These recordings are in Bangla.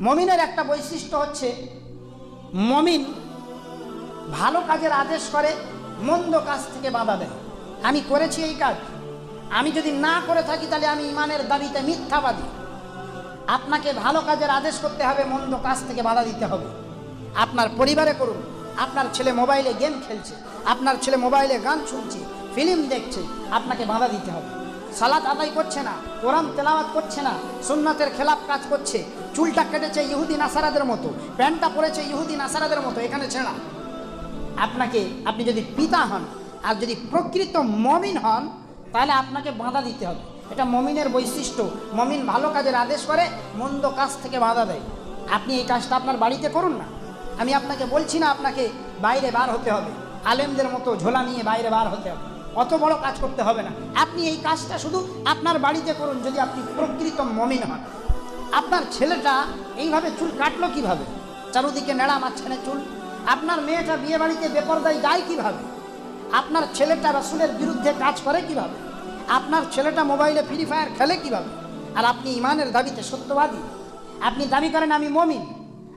মমিনের একটা বৈশিষ্ট্য হচ্ছে, মমিন ভালো কাজের আদেশ করে, মন্দ কাজ থেকে বাধা দেয়। আমি করেছি এই কাজ। আমি যদি না করে থাকি, তাহলে আমি ইমানের দাবিতে মিথ্যাবাদী। আপনাকে ভালো কাজের আদেশ করতে হবে, মন্দ কাজ থেকে বাধা দিতে হবে। আপনার পরিবারে করুন। আপনার ছেলে মোবাইলে গেম খেলছে। আপনার ছেলে মোবাইলে গান শুনছে, ফিল্ম দেখছে, আপনাকে বাধা দিতে হবে। সালাত আদায় করছে না, কোরআন তেলাওয়াত করছে না, সুন্নাতের খেলাপ কাজ করছে, চুলটা কেটেছে ইহুদি নাসারাদের মতো, প্যান্টটা পরেছে ইহুদি নাসারাদের মতো, এখানে ছেঁড়া। আপনাকে, আপনি যদি পিতা হন আর যদি প্রকৃত মমিন হন, তাহলে আপনাকে বাঁধা দিতে হবে। এটা মমিনের বৈশিষ্ট্য। মমিন ভালো কাজের আদেশ করে, মন্দ কাজ থেকে বাধা দেয়। আপনি এই কাজটা আপনার বাড়িতে করুন না। আমি আপনাকে বলছি না আপনাকে বাইরে বার হতে হবে। আলেমদের মতো ঝোলা নিয়ে বাইরে বার হতে হবে। অত বড় কাজ করতে হবে না। আপনি এই কাজটা শুধু আপনার বাড়িতে করুন, যদি আপনি প্রকৃত মমিন হন। আপনার ছেলেটা এইভাবে চুল কাটলো কীভাবে? চারুদিকে নেড়া মাঝখানে চুল। আপনার মেয়েটা বিয়ে বাড়িতে বেপরদায় যায় কীভাবে? আপনার ছেলেটা রসুলের বিরুদ্ধে কাজ করে কীভাবে? আপনার ছেলেটা মোবাইলে ফ্রি ফায়ার খেলে কীভাবে? আর আপনি ইমানের দাবিতে সত্যবাদী। আপনি দাবি করেন, আমি মমিন।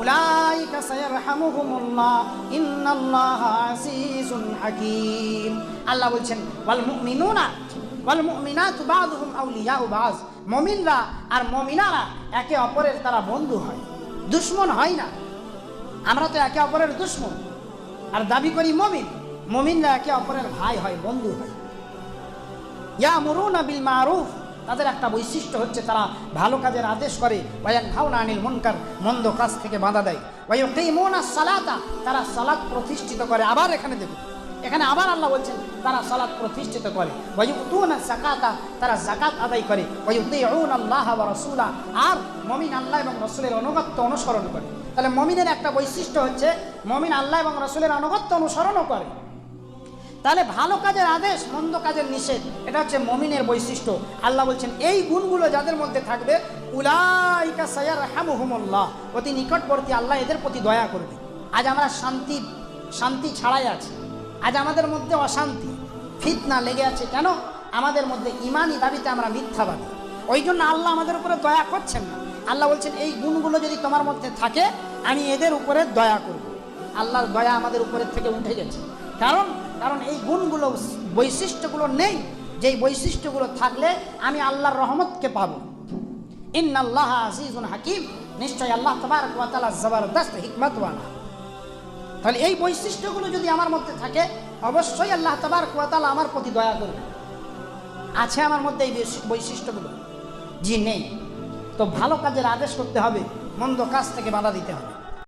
উলাইকা সায়ারহামুহুমুল্লাহ, ইন্নাল্লাহ আজিজুন হাকীম। আল্লাহ বলছেন, ওয়াল মুমিনুনা, ওয়াল মুমিনাতু বাযুহুম আউলিয়াউ বাজ মুমিনরা আর মুমিনারা একে অপরের তারা বন্ধু হয়, দুশ্মন হয় না। আমরা তো একে অপরের দুশ্মন, আর দাবি করি মমিন। মমিনরা একে অপরের ভাই হয়, বন্ধু হয়। ইয়া মরুনা বিল মারুফ তাদের একটা বৈশিষ্ট্য হচ্ছে তারা ভালো কাজের আদেশ করে। ওয়ান খাওনা আনিল মনকার, মন্দ কাজ থেকে বাধা দেয়। ওয়াইকিমুনা সালাতা, তারা সালাত প্রতিষ্ঠিত করে। আবার এখানে দেখুন, এখানে আবার আল্লাহ বলছেন, তারা সালাত প্রতিষ্ঠিত করে। ওয়াইউতুনা যাকাতা তারা যাকাত আদায় করে। ওয়াইউতিউন আল্লাহ ওয়া রাসূলা, আর মুমিন আল্লাহ এবং রাসূলের অনুগত্য অনুসরণ করে। তাহলে মুমিনের একটা বৈশিষ্ট্য হচ্ছে, মুমিন আল্লাহ এবং রাসূলের অনুগত্য অনুসরণও করে। তাহলে ভালো কাজের আদেশ, মন্দ কাজের নিষেধ, এটা হচ্ছে মমিনের বৈশিষ্ট্য। আল্লাহ বলছেন, এই গুণগুলো যাদের মধ্যে থাকবে, উলাইকা সায়ার হামুহুমুল্লাহ অতি নিকটবর্তী আল্লাহ এদের প্রতি দয়া করবে। আজ আমরা শান্তি শান্তি ছাড়াই আছি। আজ আমাদের মধ্যে অশান্তি, ফিতনা লেগে আছে কেন? আমাদের মধ্যে ইমানই দাবিতে আমরা মিথ্যাবাদী। ওই জন্য আল্লাহ আমাদের উপরে দয়া করছেন না। আল্লাহ বলছেন, এই গুণগুলো যদি তোমার মধ্যে থাকে, আমি এদের উপরে দয়া করব। আল্লাহর দয়া আমাদের উপরের থেকে উঠে গেছে। কারণ কারণ এই গুণগুলো, বৈশিষ্ট্যগুলো নেই। যেই বৈশিষ্ট্যগুলো থাকলে আমি আল্লাহর রহমতকে পাবো। ইন্নাল্লাহ আজিজুন হাকিম। নিশ্চয় আল্লাহ তবারক ওয়া তাআলা জবরদস্ত হিকমতওয়ালা তাহলে এই বৈশিষ্ট্যগুলো যদি আমার মধ্যে থাকে, অবশ্যই আল্লাহ তবারক ওয়া তাআলা আমার প্রতি দয়া করবে। আছে আমার মধ্যে এই বৈশিষ্ট্যগুলো। জি নেই। তো ভালো কাজের আদেশ করতে হবে, মন্দ কাজ থেকে বাধা দিতে হবে।